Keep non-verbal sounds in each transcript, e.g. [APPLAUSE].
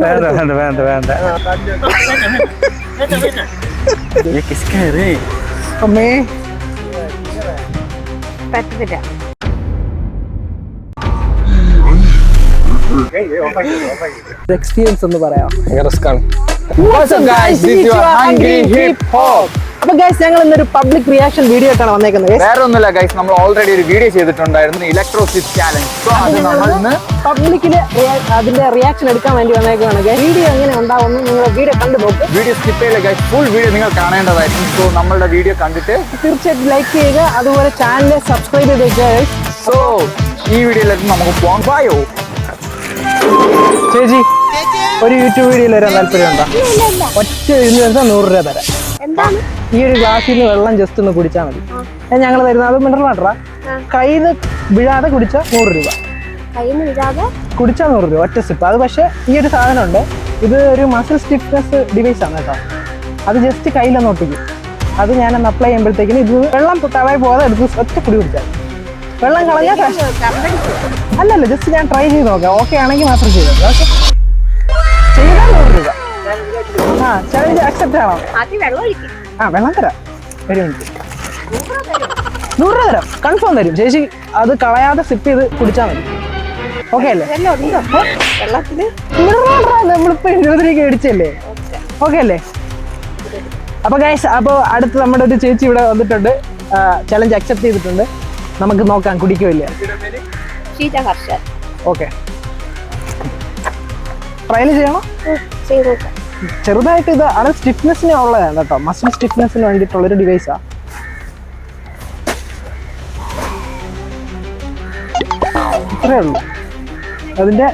വേണ്ട വേണ്ട വേണ്ട വേണ്ട അമ്മേ പറ്റത്തില്ല എക്സ്പീരിയൻസ് ഒന്ന് പറയാം റിസ്ക് ആണ് Also guys, did you hungry hip hop? അപ്പൊ ഗൈസ് ഞങ്ങൾ ഇന്നൊരു പബ്ലിക് റിയാക്ഷൻ വീഡിയോ ആയിട്ടാണ് വന്നേക്കുന്നത്. Guys. വേറെ ഒന്നുമില്ല ഗൈസ് നമ്മൾ ഓൾറെഡി ഒരു വീഡിയോ ചെയ്തിട്ടുണ്ടായിരുന്നു ഇലക്ട്രോസിറ്റ് ചാലഞ്ച് സോ അത് നമ്മൾ ഇന്ന് പബ്ലിക്കിൽ അതിന്റെ റിയാക്ഷൻ എടുക്കാൻ വേണ്ടി വന്നേക്കാണ് വീഡിയോ എങ്ങനെ ഉണ്ടാവുന്നു നിങ്ങൾ വീഡിയോ കണ്ടു നോക്കും. വീഡിയോ സ്കിപ്പ് ചെയ്യില്ല ഗൈസ് ഫുൾ വീഡിയോ നിങ്ങൾ കാണേണ്ടതായിരിക്കും. സോ നമ്മളുടെ വീഡിയോ കണ്ടിട്ട് തീർച്ചയായിട്ടും ലൈക്ക് ചെയ്യുക അതുപോലെ ചാനൽ സബ്സ്ക്രൈബ് ചെയ്ത് വെച്ചാൽ guys. സോ ഈ വീഡിയോയിലേക്ക് നമുക്ക് പോകാൻ പായോ ചേച്ചി ഒരു യൂട്യൂബ് വീഡിയോയിൽ വരാൻ താല്പര്യമുണ്ടോ? ഒറ്റ ഇരുന്ന് വെച്ചാൽ നൂറ് രൂപ തരാം. ഈ ഒരു ഗ്ലാസ്സിൽ നിന്ന് വെള്ളം ജസ്റ്റ് ഒന്ന് കുടിച്ചാൽ മതി. ഞങ്ങൾ തരുന്നത് അത് മിനറൽ വാട്ടറാ കയ്യിൽ നിന്ന് വിഴാതെ കുടിച്ച നൂറ് രൂപ. കുടിച്ചാൽ നൂറ് രൂപ ഒറ്റ സിപ്പ് അത് പക്ഷേ ഈ ഒരു സാധനം ഉണ്ട് ഇത് ഒരു മസിൽ സ്റ്റിഫ്നെസ് ഡിവൈസ് ആണ് കേട്ടോ. അത് ജസ്റ്റ് കയ്യിലൊന്ന് ഒട്ടിക്കും. അത് ഞാനൊന്ന് അപ്ലൈ ചെയ്യുമ്പോഴത്തേക്കിന് ഇത് വെള്ളം തളയെ പോകാതെ എടുത്ത് ഒറ്റ കുടി കുടിച്ചാൽ വെള്ളം കളഞ്ഞാൽ. അല്ലല്ല ജസ്റ്റ് ഞാൻ ട്രൈ ചെയ്ത് നോക്കാം. ഓക്കെ ആണെങ്കിൽ മാത്രം ചെയ്തത് ഓക്കെ അക്സെപ്റ്റ് ആണോ ആ വെള്ളം തരാം. ഒരു മിനിറ്റ് നൂറ് രൂപ തരാം. കൺഫേം തരും. ചേച്ചി അത് കളയാതെ സിപ്പ് ചെയ്ത് കുടിച്ചാൽ മതി. ഓക്കെ അല്ലേ? നമ്മളിപ്പോ എഴുപത് രൂപ മേടിച്ചല്ലേ? ഓക്കെ അല്ലേ? അപ്പൊ ഗൈസ് അപ്പൊ അടുത്ത് നമ്മുടെ ഒരു ചേച്ചി ഇവിടെ വന്നിട്ടുണ്ട്. ചലഞ്ച് അക്സെപ്റ്റ് ചെയ്തിട്ടുണ്ട്. നമുക്ക് നോക്കാം കുടിക്കില്ല ഓക്കെ ട്രയൽ ചെയ്യണോ? ചെയ്ത് നോക്കാം. ചെറുതായിട്ട് ഇത് അത് സ്റ്റിഫ്നെസ്സിന് ഉള്ളതാണ് കേട്ടോ. മസിൽ സ്റ്റിഫ്നെസ്സിന് വേണ്ടിയിട്ടുള്ളൊരു ഡിവൈസാ ഇത്രേ ഉള്ളൂ. അതിന്റെ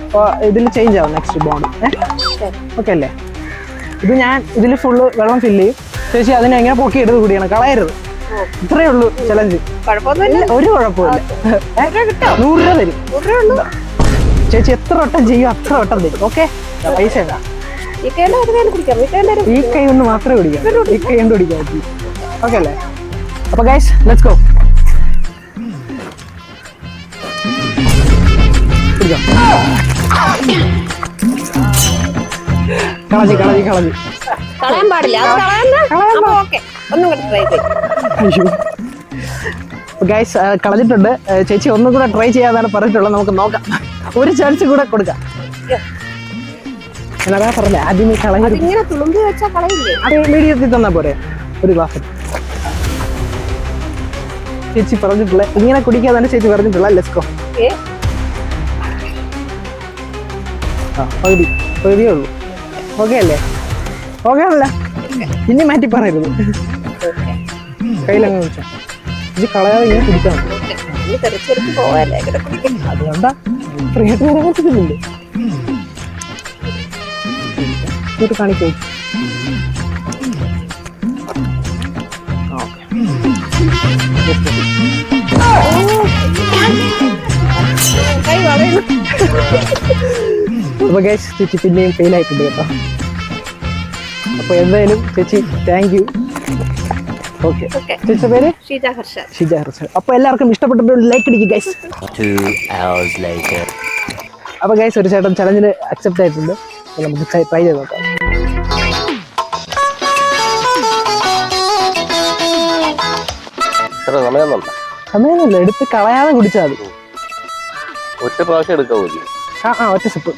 ഇതിൽ ചേഞ്ച് ആവും നെക്സ്റ്റ് ബോണ്ട്. ഓക്കെ അല്ലേ? ഇത് ഞാൻ ഇതിൽ ഫുള്ള് വെള്ളം ഫില്ല് ചെയ്യും. ചേച്ചി അതിനെ എങ്ങനെ പൊക്കി എടുത്ത് കൂടിയാണ്. കളയരുത്. ഇത്രേ ഉള്ളൂ ചലഞ്ച് ഒരു കുഴപ്പമില്ല? നൂറ് രൂപ തരും. ചേച്ചി എത്ര വട്ടം ചെയ്യും അത്ര വട്ടം തരും. ഓക്കെ പൈസ ഇടാ. ഈ കൈ ഒന്ന് മാത്രമേ കുടിക്കാം ഈ കൈ കൊണ്ട് കുടിക്കാൻ പറ്റി ഓക്കെ അല്ലേ? അപ്പൊ ഗൈസ് ലെറ്റ്സ് ഗോ കളഞ്ഞി കളഞ്ഞു കളഞ്ഞു. കളയാൻ പാടില്ല ഗൈസ് കളഞ്ഞിട്ടുണ്ട്. ചേച്ചി ഒന്നും കൂടെ ട്രൈ ചെയ്യാന്നാണ് പറഞ്ഞിട്ടുള്ളത്. നമുക്ക് നോക്കാം. ഒരു ചാൻസ് കൂടെ കൊടുക്കാം. എന്നതാ പറഞ്ഞ? ആദ്യമേ കളഞ്ഞത് ഇങ്ങനെ തുളുമ്പി വെച്ചാൽ കളയില്ലേ? അത് മീഡിയത്തിൽ തന്നാ പോരെ. ഒരു ഗ്ലാസ്. ചേച്ചി പറഞ്ഞിട്ടുള്ള ഇങ്ങനെ കുടിക്കാതാണ് ചേച്ചി പറഞ്ഞിട്ടുള്ള ലെസ്കോ ആ പകുതി. പകുതിയേ ഉള്ളൂ. ഓക്കെ അല്ലേ ഓക്കെ അല്ല ഇനി മാറ്റി പറയരുത്. കയ്യിലങ്ങ് വെച്ചോ. ഇത് കളയാതെ ഇങ്ങനെ കുടിക്കാം അതുകൊണ്ടാ. ഫ്രീ ആയിട്ട് ഇത് കാണിക്കൂ കൈ വളയുന്നു അപ്പൊ ഗൈസ് ചേച്ചി പിന്നെയും ഫെയിൽ ആയിട്ടുണ്ട് കേട്ടോ. അപ്പൊ എന്തായാലും ചേച്ചി താങ്ക് യു ഓക്കെ ചേച്ചി ചേച്ചിയുടെ പേര്? ഷീജ ഹർഷ. ഷീജ ഹർഷ. അപ്പൊ എല്ലാവർക്കും ഇഷ്ടപ്പെട്ടിട്ട് ലൈക്ക് അടിക്കും ഗൈസ് Two hours later. അപ്പൊ ഗൈസ് ഒരു ചേട്ടൻ ചലഞ്ചിന് അക്സെപ്റ്റ് ആയിട്ടുണ്ട്. നമുക്ക് ട്രൈ ചെയ്ത് നോക്കാം. എത്ര സമയം സമയമൊന്നുമില്ല. എടുത്ത് കളയാതെ കുടിച്ചാൽ മതി. ഒറ്റ പ്രാവശ്യം എടുക്കാൻ പോലും ആ ആ ഒറ്റ സിപ്പ്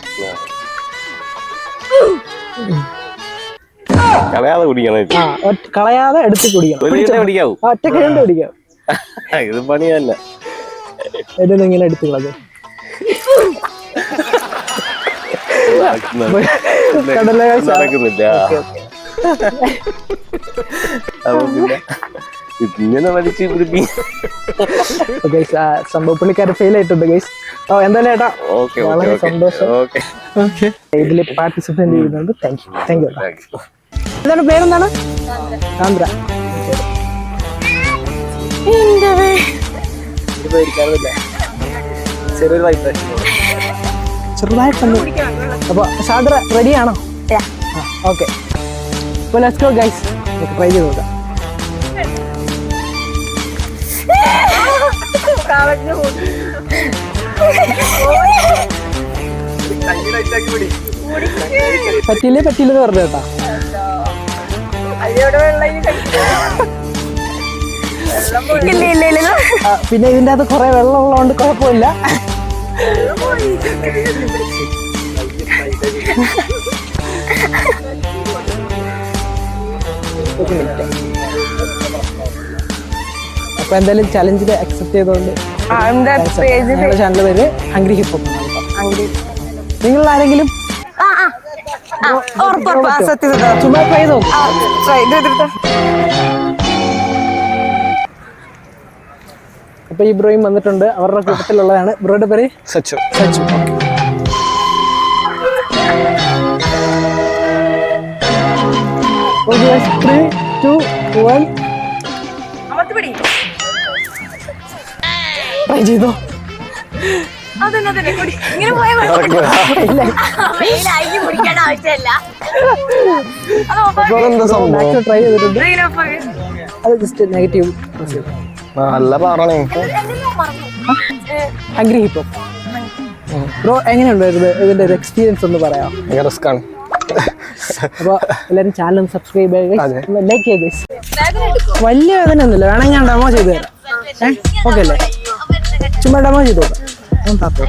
കളയാതെ കുടിക്കണം ആ ഒറ്റ കളയാതെ എടുത്ത് കുടിക്കണം. ഒരു പിടിച്ചോ. കിട്ടേ കുടിക്കാവൂ. ആ, ഒറ്റ കൈ കുടിക്കാം. ഇത് പണി തന്നെ. എന്നിട്ട് ഇങ്ങനെ എടുത്ത് കളഞ്ഞു? കടല guys. നടക്കുന്നില്ല. അപ്പൊ പിന്നെ ഇങ്ങനെ വലിച്ച് പിടിപ്പി. [LAUGHS] ഗൈസ് സംഭവം പുള്ളിക്കാരൻ ഫെയിൽ ആയിട്ടുണ്ട് ഗൈസ് ഓ എന്തായാലും ഏട്ടാ ഓക്കെ വളരെ ഓക്കെ സന്തോഷം. ഇതിൽ പാർട്ടിസിപ്പേറ്റ് ചെയ്യുന്നുണ്ട്. താങ്ക് യു താങ്ക് യു എന്താണ് പേരെന്താണ്? ആന്ധ്ര ചെറിയൊരു വൈബ്രേഷൻ ചെറുതായിട്ടൊന്ന് അപ്പൊ സാന്ദ്ര റെഡിയാണോ ഓക്കെ അപ്പോൾ ലെറ്റ്സ് ഗോ ഗൈസ് നമുക്ക് ട്രൈ ചെയ്ത് നോക്കാം. പറ്റില്ലേ പറ്റില്ലെന്ന് പറഞ്ഞു കേട്ടാ. പിന്നെ ഇതിന്റെ അത് കൊറേ വെള്ളം ഉള്ളതുകൊണ്ട് കുഴപ്പമില്ല. ഒരു അപ്പൊ എന്തായാലും ചലഞ്ചിൽ അക്സെപ്റ്റ് ചെയ്തുകൊണ്ട് ഞങ്ങളുടെ ചാനൽ പേര് ഹംഗ്രി ഹിപ്പ് നിങ്ങൾ ആരെങ്കിലും ചുമ്മാ ട്രൈ നോക്കും. അപ്പൊ ഈ ബ്രോയും വന്നിട്ടുണ്ട്. അവരുടെ കൂട്ടത്തിലുള്ളതാണ്. ബ്രോയുടെ പേര്? Sachu. Sachu. Okay. Three two one ആക്കി. അത് ജസ്റ്റ് നെഗറ്റീവ് നല്ല ബ്രോ ഇതിന്റെ ഒരു എക്സ്പീരിയൻസ് ഒന്ന് പറയാം. റിസ്ക് ആണ് അപ്പോൾ എല്ലാവരും ചാനൽ സബ്സ്ക്രൈബ് ചെയ്യുക ലൈക്ക് ചെയ്യുക വലിയ വേദന ഒന്നുമില്ല വേണമെങ്കിൽ ഞാൻ ഡെമോ ചെയ്തു തരാം. ഏഹ് ഓക്കെ അല്ലേ? ചുമ്മാ ഡെമോ ചെയ്ത് നോക്കാം ഞാൻ താത്തോ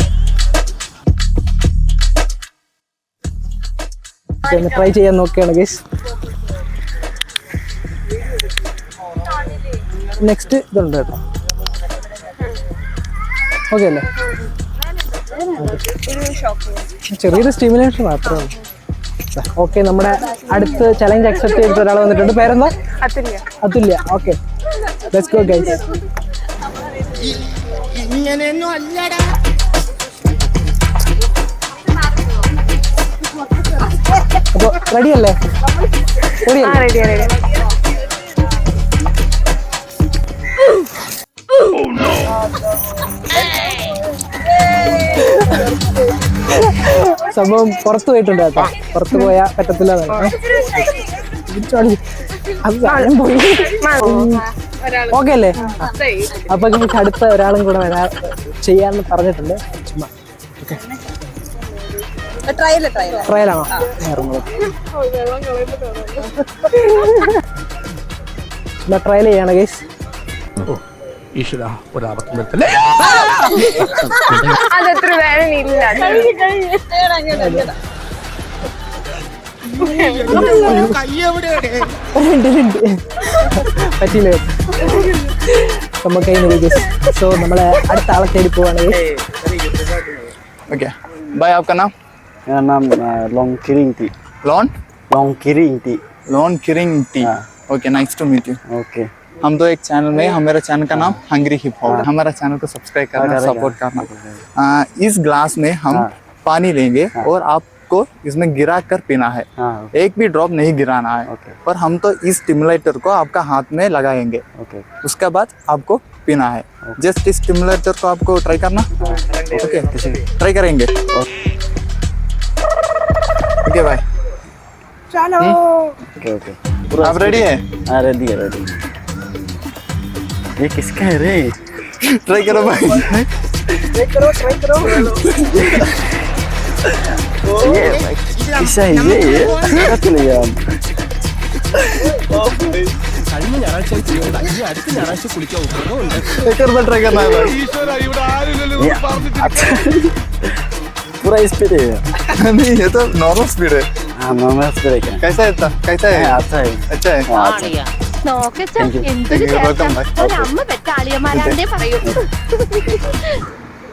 ഒന്ന് ട്രൈ ചെയ്യാൻ നോക്കുകയാണ് ഗൈസ് നെക്സ്റ്റ് ഇതുണ്ട് കേട്ടോ. ഓക്കെ അല്ലേ? ചെറിയൊരു സ്റ്റിമുലേഷൻ മാത്രമേ ഓക്കെ നമ്മുടെ അടുത്ത് ചലഞ്ച് അക്സെപ്റ്റ് ചെയ്തിട്ട് ഒരാൾ വന്നിട്ടുണ്ട്. പേരെന്താ? അതില്ല. Athulya. Okay let's go guys അപ്പൊ റെഡി അല്ലേ റെഡി അല്ലേ ready, ready. സംഭവം പുറത്തു പോയിട്ടുണ്ട് കേട്ടോ. പുറത്തു പോയാ പറ്റത്തില്ല പോയി. ഓക്കെ അല്ലേ അപ്പൊ നിങ്ങൾക്ക് അടുത്ത ഒരാളും കൂടെ വരാ ചെയ്യാന്ന് പറഞ്ഞിട്ടുണ്ട്. ചുമ്മാ. trial. ട്രയലാണോ? ചുമ്മാ ട്രയൽ ചെയ്യാണ് ഗൈസ്? ഈശ്വര ഒരാപത്തും വരുത്തല്ലേ. അതത്ര വേദനയില്ല. ഉണ്ട്, ഉണ്ട്. പറ്റിയില്ല നമുക്ക് അതിന് ഗൈസ് സോ നമ്മളെ അടുത്ത ആളെ തേടി പോവാണ് guys. ओके भाई आपका नाम मेरा नाम लोंगकिरिंग थी लॉन लोंगकिरिंग थी लॉन किरिंग टी हाँ। Okay nice to meet you okay हम तो एक चैनल में हमारे चैनल का नाम हंग्री हिप हॉप हमारा चैनल को सब्सक्राइब करना करेगा। सपोर्ट करना आ, इस ग्लास में हम पानी लेंगे और आपको इसमें गिरा कर पीना है। हाँ एक भी ड्रॉप नहीं गिराना है। पर हम तो इस स्टिमुलेटर को आपका हाथ में लगाएँगे। उसके बाद आपको पीना है। जस्ट इस स्टिमुलेटर को आपको ट्राई करना। ओके ट्राई करेंगे। ओके भाई ओके ओके आप रेडी है? हाँ रेडी है रेडी ये किसका है रे? ट्राई करो भाई ये किसा है ये ये पता नहीं यार കഴിഞ്ഞ ഞായറാഴ്ച ചെയ്യണ്ട ഈ അടുത്ത ഞായറാഴ്ച കുളിക്കാൻ ഉപയോഗമുണ്ട് एक और बार ट्राई करना है भाई ഈശ്വര ഇവിടെ ആരുമില്ലല്ലോ ये अच्छा पूरा स्पीड है ये। नहीं ये तो नॉर्मल स्पीड है हाँ नॉर्मल स्पीड है कैसा है इतना कैसा है क्या अच्छा है अच्छा है हाँ अच्छा है നോക്കച്ച Thank you. എന്തൊരു Thank you. ചേട്ടൻ Welcome back. ഒരമ്മ പെറ്റ ആളിയന്മാരാണ്ടേ പറയൂ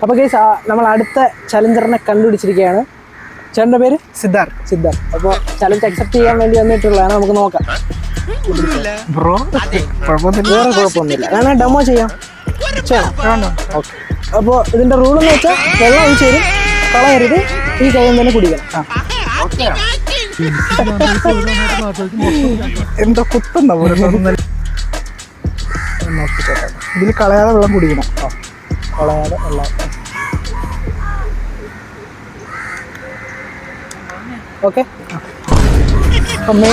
അപ്പൊ ഗൈസ് നമ്മൾ അടുത്ത ചലഞ്ചറിനെ കണ്ടുപിടിച്ചിരിക്കുകയാണ്. ചേട്ടന്റെ പേര്? സിദ്ധാർത്ഥ്. സിദ്ധാർത്ഥ്. അപ്പോൾ ചലഞ്ച് അക്സെപ്റ്റ് ചെയ്യാൻ വേണ്ടി വന്നിട്ടുള്ളതാണ് നമുക്ക് നോക്കാം. ബ്രോ വേറെ കുഴപ്പമൊന്നുമില്ല. വേണേ ഡെമോ ചെയ്യാം. ചെയ്യണം ഓക്കെ. അപ്പോൾ ഇതിന്റെ റൂൾ എന്ന് വെച്ചാൽ വെള്ളം ഒഴിച്ചു തരും. കളയരുത്. ഈ കൈ തന്നെ കുടിക്കണം. എന്താ കുത്തുന്ന പോലെ? [LAUGHS] ഇതിൽ കളയാതെ വെള്ളം കുടിക്കണം. കളയാതെ ഉള്ള ഓക്കെ. അമ്മേ.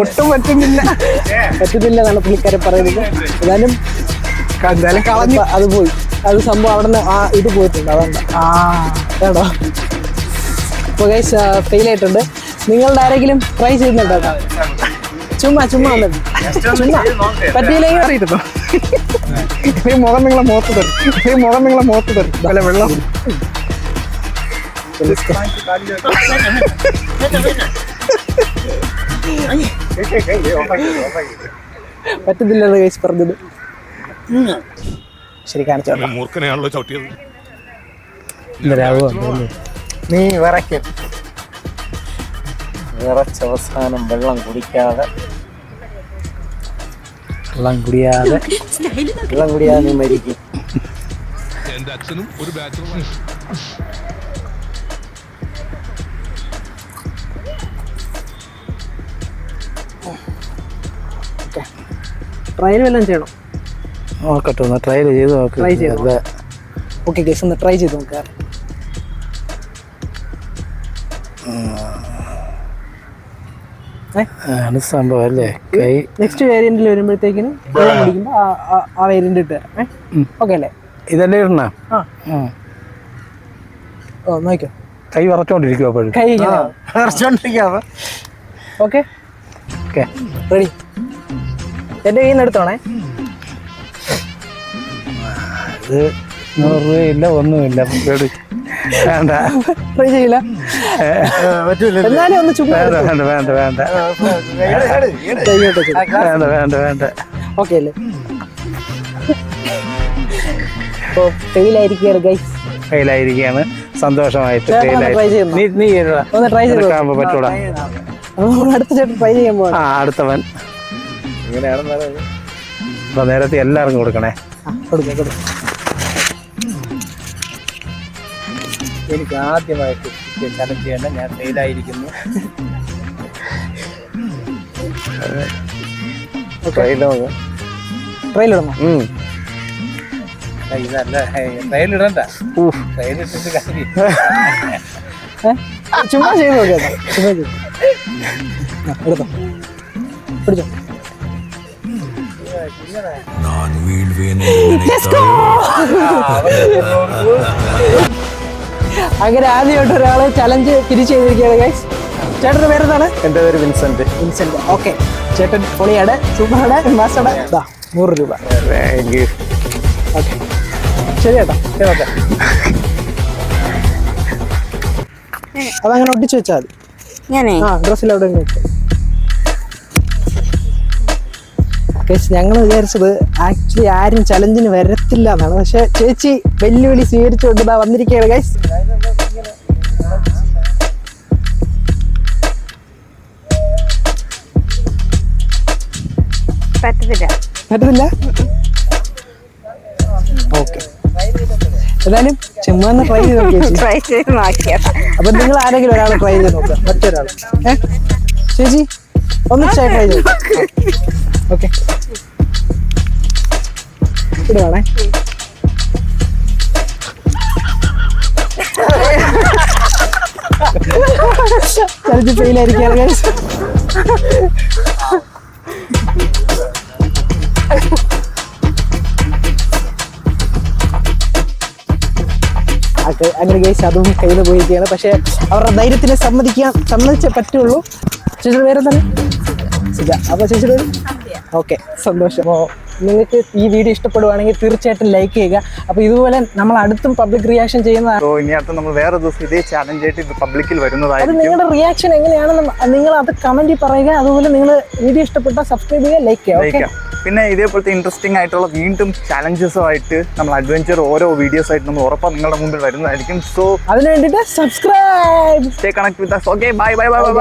ഒട്ടും പറ്റുന്നില്ല. പറ്റുന്നില്ല എന്നാണ് പുള്ളിക്കാരെ പറയുന്നത്. എന്നാലും എന്തായാലും കളഞ്ഞു. അത് പോയി. അത് സംഭവം അവിടെ നിന്ന് ആ ഇത് പോയിട്ടുണ്ട്. അതുകൊണ്ട് ആ. അപ്പോൾ ഫെയിൽ ആയിട്ടുണ്ട്. നിങ്ങളുടെ ആരെങ്കിലും ട്രൈ ചെയ്യുന്നുണ്ടോ? ചുമ്മാ ചുമ്മാ വന്നിട്ട് ചുമ്മാ പറ്റിയില്ലെങ്കിൽ അറിയിരുന്നു ഈ മുഖം നിങ്ങളെ മുഖത്ത് തരും. ഈ മുഖം നിങ്ങളെ മുഖത്ത് തരും. അല്ല വെള്ളം? പറ്റത്തില്ലെന്ന് കേസ് പറഞ്ഞത്. ശരി കാണിച്ചോ മൂർഖനെയാണല്ലോ ചവിട്ടിയത്. നീ വിറയ്ക്കും. വിറച്ച അവസാനം വെള്ളം കുടിക്കാതെ. വെള്ളം കുടിയാതെ. വെള്ളം കുടിയാതെ മരിക്കും. എന്റെ അച്ഛനും ഒരു ട്രയൽ വല്ലതും ചെയ്യണം? നോക്കട്ടെ ഒന്ന് ട്രൈ ചെയ്ത് നോക്കാം. Try ചെയ്ത്. ഓക്കെ ഗൈസ് ഒന്ന് ട്രൈ ചെയ്ത് നോക്കാം. ആണ് സംഭവം അല്ലേ? കൈ നെക്സ്റ്റ് വേരിയന്റിൽ വരുമ്പോഴത്തേക്കിനും ആ- വേരിയന്റ് ഇട്ട് തരാം ഓക്കെ അല്ലേ? ഇതല്ലേ ഇടണ? ആ. ഓ നോക്കാം കൈ വറച്ചോണ്ടിരിക്കും അപ്പോഴും കൈ വിറച്ചോണ്ടിരിക്കാതെ ഓക്കെ ഓക്കെ റെഡി എന്റെ കയ്യിൽ നിന്ന് എടുത്തോണേ. ഇത് നൂറ് രൂപയില്ല ഒന്നുമില്ല. ട്രൈ ചെയ്യില്ല എന്നാലും ഒന്ന് ചുമ്മാ വേണ്ട വേണ്ട വേണ്ട വേണ്ട. വേണ്ട വേണ്ട വേണ്ട. ഓക്കെ അല്ലേ? അപ്പോൾ ഫെയിൽ ആയിരിക്കുകയാണ് ഗൈസ് കയ്യിലായിരിക്കുകയാണ് സന്തോഷമായിട്ട്? നീ നീ. ഒന്ന് ട്രൈ ചെയ്ത് നിനക്കാവുമ്പോ പറ്റൂടാ. അടുത്ത ചേട്ടൻ ട്രൈ ചെയ്യാൻ ആ അടുത്തവൻ. അപ്പൊ നേരത്തെ എല്ലാവർക്കും കൊടുക്കണേ. കൊടുക്കാം കൊടുക്കാം. എനിക്ക് ആദ്യമായിട്ട് ചലഞ്ച് ചെയ്യേണ്ട ഞാൻ ഫെയിലായിരിക്കുന്നു ട്രയൽ ഇടണോ ഇതല്ല ട്രയൽ ഇടണ്ട ട്രയൽ ഇട്ടിട്ട് കാര്യം ഏ? ചുമ്മാ ചെയ്ത് നോക്കാം ചുമ്മാ ചെയ്ത് ആ, എടുത്തോ പിടിച്ചോ நான் வீழ்வேன் അങ്ങനെ ആദ്യമായിട്ട് ഒരാളെ ചലഞ്ച് തിരിച്ചു ചെയ്തിരിക്കുകയാണ് ഗൈസ് ചേട്ടന്റെ പേരെന്താണ് എന്റെ പേര് വിൻസെന്റ് വിൻസെന്റ് ഓക്കെ ചേട്ടൻ പൊളിയാണ് സൂപ്പറാണ് മാസയുടെ ഇതാ നൂറ് രൂപ. ഓക്കെ ശരി ചേട്ടാ ഓക്കെ. അതങ്ങനെ ഒട്ടിച്ചു വെച്ചാൽ മതി. ഞാനേ? ആ ഡ്രസ്സിൽ അവിടെ വെച്ചു ഞങ്ങൾ വിചാരിച്ചത് ആക്ച്വലി ആരും ചലഞ്ചിന് വരത്തില്ല എന്നാണ്. പക്ഷെ ചേച്ചി വെല്ലുവിളി സ്വീകരിച്ചുകൊണ്ട് ഇതാ വന്നിരിക്കുകയാണ് ഗൈസ് പറ്റത്തില്ല. പറ്റത്തില്ല? ഓക്കെ ഏതായാലും ചുമ്മാ ഒന്ന് ട്രൈ ചെയ്ത് നോക്കിയ ട്രൈ ചെയ്ത് നോക്കിയതാ അപ്പൊ നിങ്ങൾ ആരെങ്കിലും ഒരാൾ ട്രൈ ചെയ്ത് നോക്കുക മറ്റൊരാൾ ഏ? ചേച്ചി? ഒന്ന് ചെയ്ത് ഓക്കെ. ഇടുവാണേ ചലച്ച് ഫെയിലായിരിക്കും അങ്ങനെ കേസ് അതും കയ്യിൽ പോയിരിക്കുകയാണ്. പക്ഷെ അവരുടെ ധൈര്യത്തിനെ സമ്മതിക്കാൻ സമ്മതിച്ചേ പറ്റുള്ളൂ. ചേച്ചി വേറെ എന്താണ് സുജ അപ്പോൾ ചേച്ചിയുടെ ഓക്കെ സന്തോഷം. അപ്പോൾ നിങ്ങൾക്ക് ഈ വീഡിയോ ഇഷ്ടപ്പെടുവാണെങ്കിൽ തീർച്ചയായിട്ടും ലൈക്ക് ചെയ്യുക. അപ്പോൾ ഇതുപോലെ നമ്മൾ അടുത്തും പബ്ലിക് റിയാക്ഷൻ ചെയ്യുന്നതാണ് ഇനി അടുത്ത് നമ്മൾ വേറെ ദിവസം ഇതേ ചാലഞ്ച് ആയിട്ട് പബ്ലിക്കിൽ അത് വരുന്നതായിരിക്കും. നിങ്ങളുടെ റിയാക്ഷൻ എങ്ങനെയാണെന്ന് നിങ്ങൾ അത് കമന്റിൽ പറയുക. അതുപോലെ നിങ്ങൾ വീഡിയോ ഇഷ്ടപ്പെട്ടാൽ സബ്സ്ക്രൈബ് ചെയ്യുക ലൈക്ക് ചെയ്യുക ഓക്കെ പിന്നെ ഇതേപോലത്തെ ഇൻട്രസ്റ്റിംഗ് ആയിട്ടുള്ള വീണ്ടും ചാലഞ്ചസുമായിട്ട് നമ്മൾ അഡ്വഞ്ചർ ഓരോ വീഡിയോസ് ആയിട്ട് നമ്മൾ ഉറപ്പാണ് നിങ്ങളുടെ മുമ്പിൽ വരുന്നതായിരിക്കും. സോ അതിന് വേണ്ടിയിട്ട് subscribe stay connect with okay bye bye bye bye